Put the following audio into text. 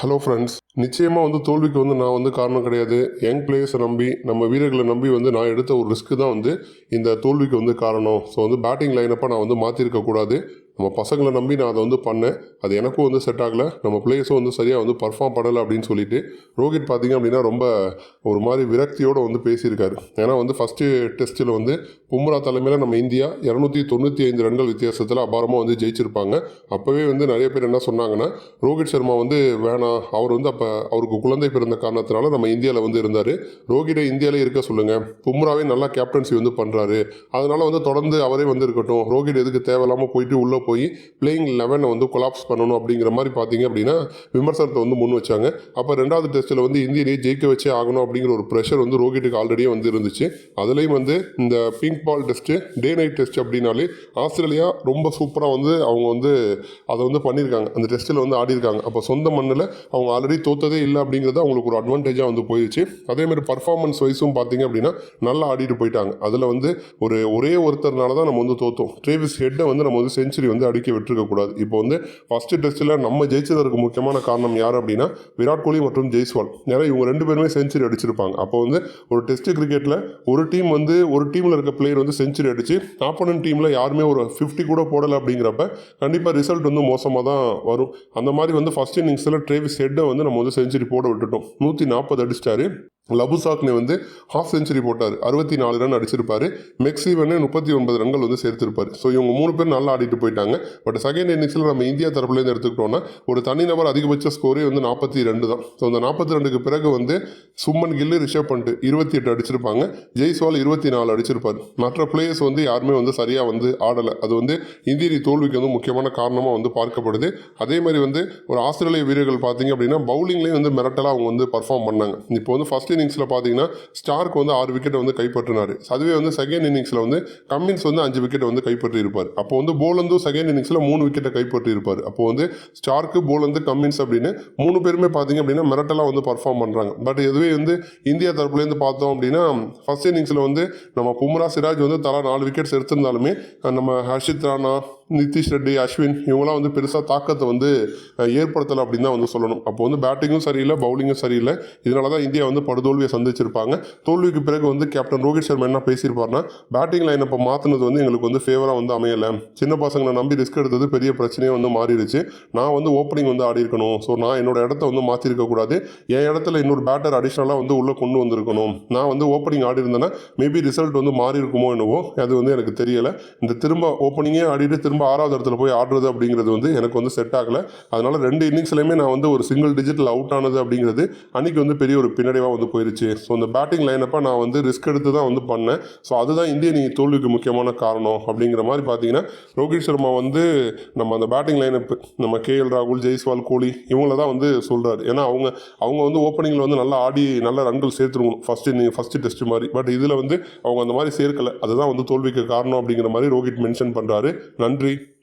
Hello friends நிச்சயமாக வந்து தோல்விக்கு வந்து நான் வந்து காரணம் கிடையாது. யங் பிளேயர்ஸை நம்பி நம்ம வீரர்களை நம்பி வந்து நான் எடுத்த ஒரு ரிஸ்க்கு தான் வந்து இந்த தோல்விக்கு வந்து காரணம். ஸோ வந்து பேட்டிங் லைனப்பாக நான் வந்து மாற்றிருக்கக்கூடாது நம்ம பசங்களை நம்பி நான் அதை வந்து பண்ணேன். அது எனக்கும் வந்து செட் ஆகலை. நம்ம பிளேயர்ஸும் வந்து சரியாக வந்து பர்ஃபார்ம் பண்ணலை அப்படின்னு சொல்லிட்டு ரோஹித் பார்த்தீங்க அப்படின்னா ரொம்ப ஒரு மாதிரி விரக்தியோடு வந்து பேசியிருக்காரு. ஏன்னா வந்து ஃபஸ்ட்டு டெஸ்ட்டில் வந்து பும்ரா தலைமையில் நம்ம இந்தியா இரநூத்தி தொண்ணூற்றி ஐந்து ரன்கள் வித்தியாசத்தில் அபாரமாக வந்து ஜெயிச்சிருப்பாங்க. அப்போவே வந்து நிறைய பேர் என்ன சொன்னாங்கன்னா ரோஹித் சர்மா வந்து வேணாம் அவர் வந்து அப்போ அவருக்கு குழந்தை பிறந்த காரணத்தினால நம்ம இந்தியாவில் வந்து இருந்தார். ரோஹிட்டை இந்தியாவிலே இருக்க சொல்லுங்கள் பும்ராவே நல்லா கேப்டன்சி வந்து பண்ணுறாரு அதனால் வந்து தொடர்ந்து அவரே வந்து இருக்கட்டும். ரோஹித் எதுக்கு தேவையில்லாமல் போயிட்டு உள்ளே போய் பிளேயிங் லெவனை வந்து கொலாப்ஸ் பண்ணணும் அப்படிங்கிற மாதிரி பார்த்தீங்க அப்படின்னா விமர்சனத்தை வந்து முன் வச்சாங்க. அப்போ ரெண்டாவது டெஸ்ட்டில் வந்து இந்தியனையே ஜெயிக்க வச்சே ஆகணும் அப்படிங்கிற ஒரு ப்ரெஷர் வந்து ரோஹிட்டுக்கு ஆல்ரெடியே வந்து இருந்துச்சு. அதுலேயும் வந்து இந்த pink ball test day night test அப்படின்னாலே ஆஸ்திரேலியா ரொம்ப சூப்பராக வந்து அவங்க வந்து அதை வந்து பண்ணியிருக்காங்க. அந்த டெஸ்ட்டில் வந்து ஆடிருக்காங்க அப்போ சொந்த மண்ணில் அவங்க ஆல்ரெடி தோத்ததே இல்லை அப்படிங்கிறது அவங்களுக்கு ஒரு அட்வான்டேஜாக வந்து போயிடுச்சு அதேமாதிரி பர்ஃபார்மன்ஸ் வைஸும் பார்த்தீங்க அப்படின்னா நல்லா ஆடிட்டு போயிட்டாங்க. அதில் வந்து ஒரு ஒரே ஒருத்தர்னால தான் நம்ம வந்து தோத்தோம். ட்ரேவிஸ் ஹெட்டை வந்து நம்ம வந்து செஞ்சுரி வந்து அடிக்க விட்டுருக்க கூடாது. இப்போ வந்து ஃபஸ்ட்டு டெஸ்ட்டில் நம்ம ஜெயிச்சதற்கு முக்கியமான காரணம் யார் அப்படின்னா விராட் கோலி மற்றும் ஜெய்ஸ்வால். ஏன்னா இவங்க ரெண்டு பேருமே செஞ்சுரி அடிச்சிருப்பாங்க. அப்போ வந்து ஒரு டெஸ்ட் கிரிக்கெட்டில் ஒரு டீம் வந்து ஒரு டீமில் இருக்க பிளேயர் வந்து செஞ்சுரி அடித்து ஆப்போனன்ட் டீமில் யாருமே ஒரு ஃபிஃப்டி கூட போடலை அப்படிங்கிறப்ப கண்டிப்பாக ரிசல்ட் வந்து மோசமாக தான் வரும். அந்த மாதிரி வந்து ஃபஸ்ட் இன்னிங்ஸில் ட்ரேவிஸ் ஹெட்டை வந்து நம்ம வந்து செஞ்சுரி போட விட்டுட்டோம். நூற்றி நாற்பது அடிச்சிட்டாரு. லபுசாக்னே வந்து ஹாஃப் செஞ்சுரி போட்டார். அறுபத்தி நாலு ரன் அடிச்சிருப்பாரு. மெக்ஸிவனே முப்பத்தி ஒன்பது ரன்கள் வந்து சேர்த்திருப்பார். ஸோ இவங்க மூணு பேர் நல்லா ஆடிட்டு போயிட்டாங்க. பட் செகண்ட் இன்னிங்ஸில் நம்ம இந்தியா தரப்புலேருந்து எடுத்துக்கிட்டோம்னா ஒரு தனிநபர் அதிகபட்ச ஸ்கோரே வந்து நாற்பத்தி ரெண்டு தான். ஸோ அந்த நாற்பத்தி ரெண்டுக்கு பிறகு வந்து சும்மன் கில்லு ரிஷப் பண்ணிட்டு இருபத்தி எட்டு அடிச்சிருப்பாங்க. ஜெய்ஸ்வால் இருபத்தி நாலு அடிச்சிருப்பார். மற்ற பிளேயர்ஸ் வந்து யாருமே வந்து சரியாக வந்து ஆடலை. அது வந்து இந்திய தோல்விக்கு வந்து முக்கியமான காரணமாக வந்து பார்க்கப்படுது. அதே மாதிரி வந்து ஒரு ஆஸ்திரேலிய வீரர்கள் பார்த்தீங்க அப்படின்னா பவுலிங்லேயும் வந்து மிரட்டலாக அவங்க வந்து பர்ஃபார்ம் பண்ணாங்க. இப்போ வந்து ஃபஸ்ட் இன்னிங்ஸில் பார்த்தீங்கன்னா ஸ்டார்க் வந்து ஆறு விக்கெட்டை வந்து கைப்பற்றினார். அதுவே வந்து செகண்ட் இன்னிங்ஸில் வந்து கம்மின்ஸ் வந்து அஞ்சு விக்கெட்டை வந்து கைப்பற்றி இருப்பார் அப்போ வந்து போலந்தும் செகண்ட் இன்னிங்ஸில் மூணு விக்கெட்டை கைப்பற்றி இருப்பார் அப்போ வந்து ஸ்டார்க்கு போலந்து கம்மின்ஸ் அப்படின்னு மூணு பேருமே பார்த்தீங்க அப்படின்னா மிரட்டலாக வந்து பர்ஃபார்ம் பண்ணுறாங்க பட் இதுவே வந்து இந்தியா தரப்புலேருந்து பார்த்தோம் அப்படின்னா ஃபர்ஸ்ட் இன்னிங்ஸில் வந்து நம்ம பும்ரா சிராஜ் வந்து தலா நாலு விக்கெட்ஸ் எடுத்திருந்தாலுமே நம்ம ஹர்ஷித் ராணா நிதிஷ் ரெட்டி அஸ்வின் இவங்களாம் வந்து பெருசாக தாக்கத்தை வந்து ஏற்படுத்தலை அப்படின்னு தான் வந்து சொல்லணும். அப்போ வந்து பேட்டிங்கும் சரியில்லை பவுலிங்கும் சரியில்லை. இதனால தான் இந்தியா வந்து படுதோல்வியை சந்திச்சிருப்பாங்க. தோல்விக்கு பிறகு வந்து கேப்டன் ரோஹித் சர்மா என்ன பேசியிருப்பார்னா பேட்டிங் லைன் இப்போ மாற்றினது வந்து எங்களுக்கு வந்து ஃபேவராக வந்து அமையலை. சின்ன பசங்களை நம்பி ரிஸ்க் எடுத்தது பெரிய பிரச்சனையே வந்து மாறிடுச்சு. நான் வந்து ஓப்பனிங் வந்து ஆடி இருக்கணும். ஸோ நான் என்னோட இடத்த வந்து மாற்றிருக்க கூடாது. என் இடத்துல இன்னொரு பேட்டர் அடிஷ்னலாக வந்து உள்ளே கொண்டு வந்திருக்கணும். நான் வந்து ஓப்பனிங் ஆடி இருந்தேன்னா மேபி ரிசல்ட் வந்து மாறி இருக்குமோ என்னவோ அது வந்து எனக்கு தெரியலை. இந்த திரும்ப ஓப்பனிங்கே ஆடிட்டு திரும்ப ஆறாவது இடத்துல போய் ஆடுறது அப்படிங்கிறது வந்து எனக்கு வந்து செட் ஆகலை. அதனால் ரெண்டு இன்னிங்ஸ்லையுமே நான் வந்து ஒரு சிங்கிள் டிஜிட்டில் அவுட் ஆனது அப்படிங்கிறது அன்றைக்கி வந்து பெரிய ஒரு பின்னடைவாக வந்து போயிருச்சு. ஸோ இந்த பேட்டிங் லைனப்பாக நான் வந்து ரிஸ்க் எடுத்து தான் வந்து பண்ணேன். ஸோ அதுதான் இந்திய நீ தோல்விக்கு முக்கியமான காரணம் அப்படிங்கிற மாதிரி பார்த்தீங்கன்னா ரோஹித் சர்மா வந்து நம்ம அந்த பேட்டிங் லைனப் நம்ம கேஎல் ராகுல் ஜெய்ஸ்வால் கோலி இவங்கள தான் வந்து சொல்கிறாரு ஏன்னா அவங்க அவங்க வந்து ஓப்பனிங்கில் வந்து நல்லா ஆடி நல்ல ரன்கள் சேர்த்துருக்கணும். ஃபஸ்ட்டு இன்னிங் ஃபஸ்ட்டு டெஸ்ட் மாதிரி. பட் இதில் வந்து அவங்க அந்த மாதிரி சேர்க்கலை. அதுதான் வந்து தோல்விக்கு காரணம் அப்படிங்கிற மாதிரி ரோஹித் மென்ஷன் பண்ணுறாரு நன்றி. Quigley